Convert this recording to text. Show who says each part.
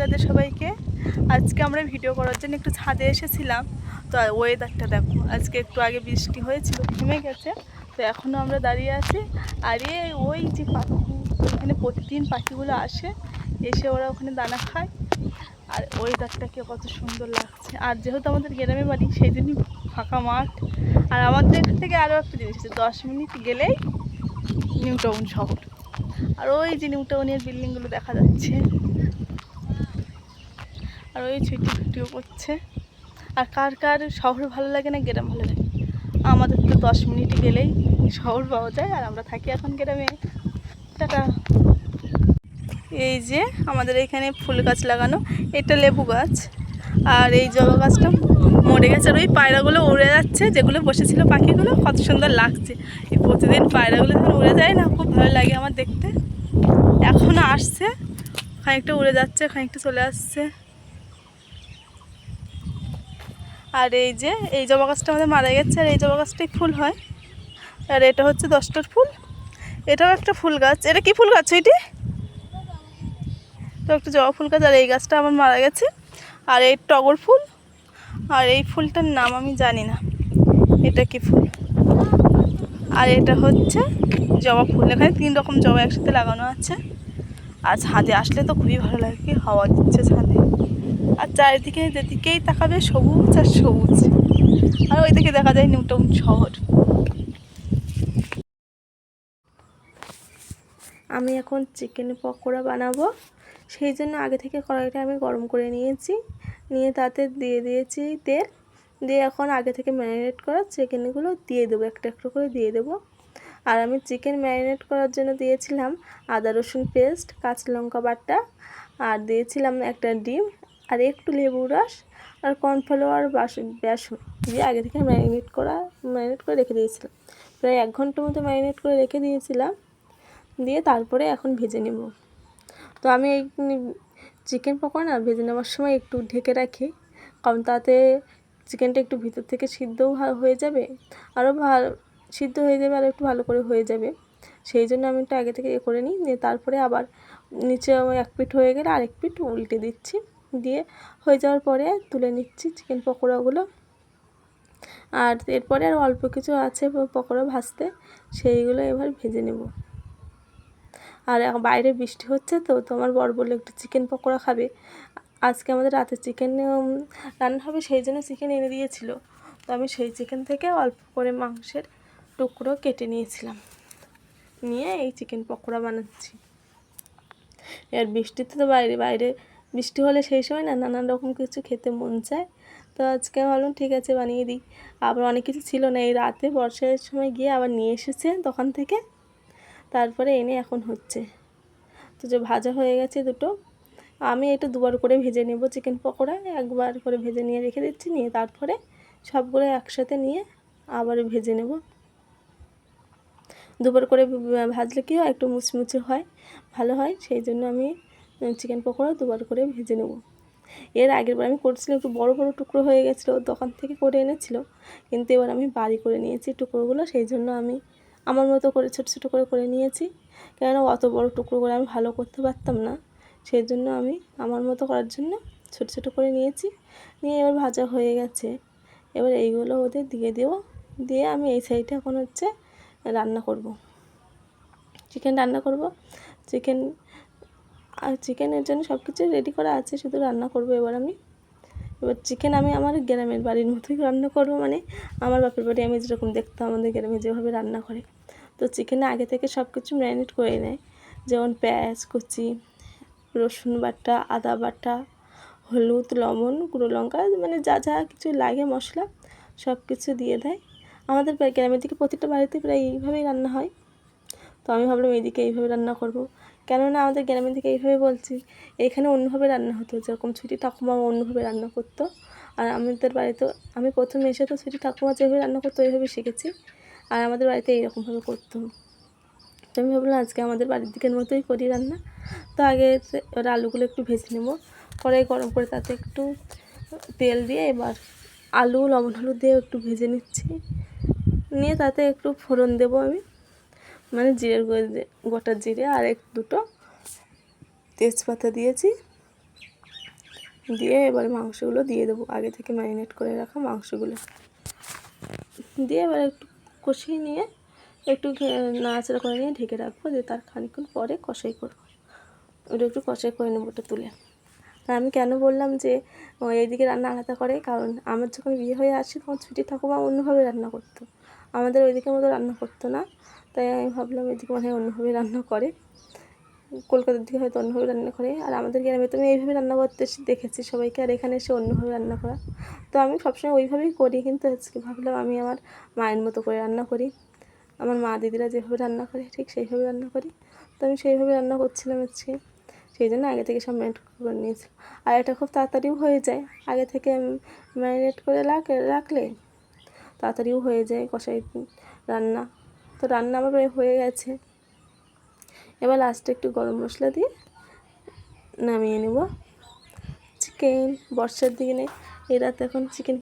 Speaker 1: রাধে সবাইকে। আজকে আমরা ভিডিও করার জন্য একটু ছাদে এসেছিলাম। তো ওয়েদারটা দেখো, আজকে একটু আগে বৃষ্টি হয়েছিল, থেমে গেছে। তো এখনও আমরা দাঁড়িয়ে আছি। আর এ ওই যে পাখি, ওইখানে প্রতিদিন পাখিগুলো আসে, এসে ওরা ওখানে দানা খায়। আর ওয়েদারটাকে কত সুন্দর লাগছে। আর যেহেতু আমাদের গ্রামে বাড়ি, সেই জন্যই ফাঁকা মাঠ। আর আমাদের এখান থেকে আরও একটা জিনিস আছে দশ মিনিট গেলেই নিউ টাউন শহর। আর ওই যে নিউ টাউনের বিল্ডিংগুলো দেখা যাচ্ছে। আর ওই ছুটি ছুটিও করছে। আর কার কার শহর ভালো লাগে না গ্রাম ভালো লাগে? আমাদের তো দশ মিনিট গেলেই শহর পাওয়া যায়, আর আমরা থাকি এখন গ্রামে। টাটা। এই যে আমাদের এখানে ফুল গাছ লাগানো, এটা লেবু গাছ। আর এই জবা গাছটা মরে গেছে, আর ওই পায়রাগুলো উড়ে যাচ্ছে, যেগুলো বসেছিল পাখিগুলো, কত সুন্দর লাগছে। এই প্রতিদিন পায়রাগুলো যখন উড়ে যায় না, খুব ভালো লাগে আমার দেখতে। এখনও আসছে, খানিকটা উড়ে যাচ্ছে, খানিকটা চলে আসছে। আর এই যে, এই জবা গাছটা আমাদের মারা গেছে, আর এই জবা গাছটাই ফুল হয়। আর এটা হচ্ছে দশটার ফুল। এটাও একটা ফুল গাছ। এটা কি ফুল গাছ এটি? তো একটা জবা ফুল গাছ, আর এই গাছটা আমার মারা গেছে। আর এই টগর ফুল, আর এই ফুলটার নাম আমি জানি না। এটা কি ফুল? আর এটা হচ্ছে জবা ফুল। এখানে তিন রকম জবা একসাথে লাগানো আছে। আর ছাদে আসলে তো খুবই ভালো লাগে হাওয়া দিচ্ছে ছাদে চারিদিকে যেদিকেই তাকাবে সবুজ আর সবুজ। আর ওইদিকে দেখা যায় নিউটাউন শহর। আমি এখন চিকেন পকোড়া বানাবো। সেই জন্য আগে থেকে কড়াইটা আমি গরম করে নিয়েছি। নিয়ে তাতে দিয়ে দিয়েছি তেল। দিয়ে এখন আগে থেকে ম্যারিনেট করা চিকেনগুলো দিয়ে দেবো, একটা একটা করে দিয়ে দেবো। আর আমি চিকেন ম্যারিনেট করার জন্য দিয়েছিলাম আদা রসুন পেস্ট, কাঁচা লঙ্কা বাটা। আর দিয়েছিলাম একটা ডিম আর একটু লেবু রস আর কর্নফ্লাওয়ার বাসন বেসন দিয়ে আগে থেকে ম্যারিনেট করা, ম্যারিনেট করে রেখে দিয়েছিলাম। প্রায় এক ঘণ্টার মতো ম্যারিনেট করে রেখে দিয়েছিলাম। দিয়ে তারপরে এখন ভেজে নেব। তো আমি এই চিকেন পকোড়া ভেজে নেওয়ার সময় একটু ঢেকে রাখি। কারণ তাতে চিকেনটা একটু ভিতর থেকে সিদ্ধও হয়ে যাবে। আরও ভালো, সিদ্ধ হয়ে যাবে আর একটু ভালো করে হয়ে যাবে। সেই জন্য আমি একটু আগে থেকে এ করে নিই। নিয়ে তারপরে আবার নিচে এক পিঠ হয়ে গেলে আরেক পিঠ উল্টে দিচ্ছি। দিয়ে হয়ে যাওয়ার পরে তুলে নিচ্ছি চিকেন পকোড়াগুলো। আর এরপরে আর অল্প কিছু আছে পকোড়া ভাজতে, সেইগুলো এবার ভেজে নেব। আর বাইরে বৃষ্টি হচ্ছে তো তোমার বর বলল, একটু চিকেন পকোড়া খাবে। আজকে আমাদের রাতে চিকেন রান্না হবে, সেই জন্য চিকেন এনে দিয়েছিল। তো আমি সেই চিকেন থেকে অল্প করে মাংসের টুকরো কেটে নিয়েছিলাম। নিয়ে এই চিকেন পকোড়া বানাচ্ছি। এর বৃষ্টিতে তো বাইরে বাইরে বৃষ্টি হলে সেই সময় না নানান রকম কিছু খেতে মন চায়। তো আজকে ভাবলাম ঠিক আছে বানিয়ে দিই। আবার অনেক কিছু ছিল না, এই রাতে বর্ষার সময় গিয়ে আবার নিয়ে এসেছে দোকান থেকে। তারপরে এনে এখন হচ্ছে। তো যে ভাজা হয়ে গেছে দুটো, আমি এটা দুবার করে ভেজে নেব চিকেন পকোড়া, একবার করে ভেজে নিয়ে রেখে দিচ্ছি, নিয়ে তারপরে সবগুলো একসাথে নিয়ে আবার ভেজে নেব। দুবার করে ভাজলে কী হয়, একটু মুচমুচে হয়, ভালো হয়, সেই জন্য আমি চিকেন পকোড়া দুবার করে ভেজে নেব। এর আগের বার আমি করছিলাম, একটু বড় বড় টুকরো হয়ে গেছিল দোকান থেকে করে এনেছিল। কিন্তু এবার আমি বাড়ি করে নিয়েছি টুকরোগুলো, সেই জন্য আমি আমার মতো করে, ছোটো ছোটো করে করে নিয়েছি। কেননা অত বড় টুকরো করে আমি ভালো করতে পারতাম না। সেই জন্য আমি আমার মতো করার জন্য ছোটো ছোটো করে নিয়েছি। নিয়ে এবার ভাজা হয়ে গেছে। এবার এইগুলো ওদের দিয়ে দেবো। দিয়ে আমি এই সাইডে এখন হচ্ছে রান্না করব। চিকেন রান্না করব। চিকেন আর চিকেনের জন্য সব কিছু রেডি করা আছে, শুধু রান্না করব এবার আমি। এবার চিকেন আমি আমার গ্রামের বাড়ির মতোই রান্না করব মানে আমার বাপের বাড়ি আমি যেরকম দেখতাম আমাদের গ্রামে যেভাবে রান্না করে। তো চিকেনে আগে থেকে সব কিছু ম্যারিনেট করে নেয়, যেমন পেঁয়াজ, কুচি, রসুন বাটা, আদা বাটা, হলুদ, লবণ, গুঁড়ো লঙ্কা মানে যা যা কিছু লাগে মশলা সব কিছু দিয়ে দেয়। আমাদের গ্রামের দিকে প্রতিটা বাড়িতে প্রায় এইভাবেই রান্না হয়। তো আমি ভাবলাম এইদিকে এইভাবে রান্না করব। কেননা আমাদের গ্রামের দিকে এইভাবে বলছি, এখানে অন্যভাবে রান্না হতো, যেরকম ছুটি ঠাকুমা অন্যভাবে রান্না করতো। আর আমাদের বাড়িতে, আমি প্রথমে এসে তো ছুটি ঠাকুমা যেভাবে রান্না করতো, ওইভাবে শিখেছি। আর আমাদের বাড়িতে এইরকমভাবে করতো। তো আমি ভাবলাম, আজকে আমাদের বাড়ির দিকের মতোই করি রান্না। তো আগে এবার আলুগুলো একটু ভেজে নেব। কড়াই গরম করে তাতে একটু তেল দিয়ে এবার আলু, লবণ হলুদ দিয়ে একটু ভেজে নিচ্ছি। নিয়ে তাতে একটু ফোড়ন দেবো আমি। মানে জিরের গোটা জিরে আর এক দুটো তেজপাতা দিয়েছি। দিয়ে এবারে মাংসগুলো দিয়ে দেবো, আগে থেকে ম্যারিনেট করে রাখা মাংসগুলো। দিয়ে এবার একটু কষিয়ে নিয়ে, একটু নাড়াচাড়া করে নিয়ে ঢেকে রাখব, দিয়ে তার খানিকক্ষণ পরে কষাই করব। ওটা একটু কষাই করে নেব ওটা তুলে। আর আমি কেন বললাম যে এইদিকে রান্না আলাদা করে? কারণ আমার যখন বিয়ে হয়ে আসি, তখন ছুটি ঠাকুমা অন্যভাবে রান্না করতো। আমাদের ওইদিকের মতো রান্না করতো না। তাই আমি ভাবলাম এদিকে মনে হয় অন্যভাবে রান্না করে। কলকাতার দিকে হয়তো অন্যভাবে রান্না করে। আর আমাদের গ্রামে তো আমি এইভাবে রান্না করতে দেখেছি সবাইকে। আর এখানে এসে অন্যভাবে রান্না করা। তো আমি সবসময় ওইভাবেই করি। কিন্তু আজকে ভাবলাম আমি আমার মায়ের মতো করে রান্না করি। আমার মা দিদিরা যেভাবে রান্না করে, ঠিক সেইভাবে রান্না করি। তো আমি সেইভাবে রান্না করছিলাম আজকে। সেই জন্য আগে থেকে সব ম্যারিনেট করে নিয়েছিলাম। আর এটা খুব তাড়াতাড়িও হয়ে যায়। আগে থেকে ম্যারিনেট করে রাখ- রাখলে তাড়াতাড়িও হয়ে যায় কষাই রান্না। তো রান্না আমার প্রায় হয়ে গেছে। এবার লাস্টে একটু গরম মশলা দিয়ে নামিয়ে নেব। চিকেন বর্ষার দিনে এই রাতে এখন চিকেন